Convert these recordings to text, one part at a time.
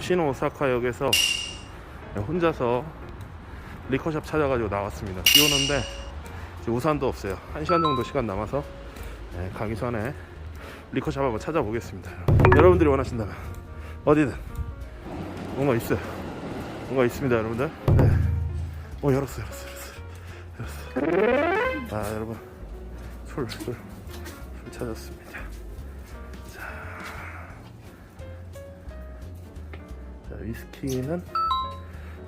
신호 오사카역에서 혼자서 리커샵 찾아가지고 나왔습니다. 비 오는데 우산도 없어요. 한 시간 정도 시간 남아서 네, 가기 전에 리커샵 한번 찾아보겠습니다. 여러분들이 원하신다면 어디든 뭔가 있어요. 뭔가 있습니다, 여러분들. 네. 어 열었어, 열었어, 열었어, 열었어. 아 여러분 술, 술, 술 찾았습니다. 위스키는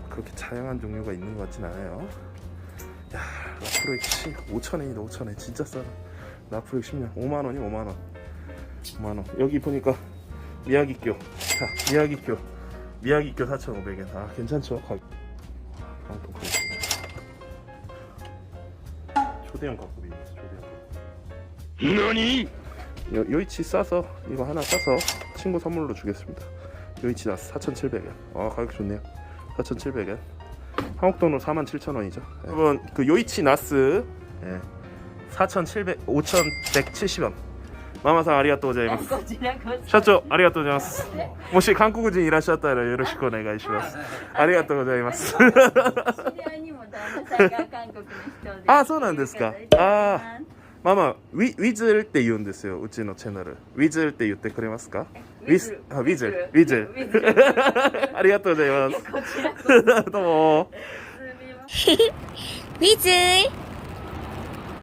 그렇게 다양한 종류가 있는 것 같진 않아요. 야, 라프로엑 5천엔이다 5천엔 진짜 싸다. 라프로엑 10년 5만 원이 5만 원. 5만 원. 여기 보니까 미야기교. 자, 미야기교. 미야기교 4,500엔. 아, 괜찮죠? 가격. 방통 가격 괜찮죠? 초대형 있어. 초대형. 너니? 요, 요이치 싸서 이거 하나 싸서 친구 선물로 주겠습니다. 요이치 나스 4,700엔. 아 가격 좋네요. 4,700엔. 한국 돈으로 47,000원이죠. 여러분 그 요이치 나스 예. 4,700 5,170원. 마마상 아리가또 고자이마스. こちらこそ。社長ありがとうございます。もし韓国人いらっしゃったらよろしくお願いします。ありがとうございます。知り合いにも旦那さんが韓国の人で。あそうなんですかあ ママウィウィズルって言うんですようちのチャンネル。ウィズルって言ってくれますか？ウィズあウィズルウィズル。ウィズルありがとうございます。こちらこそ。どうも。すみません。위즐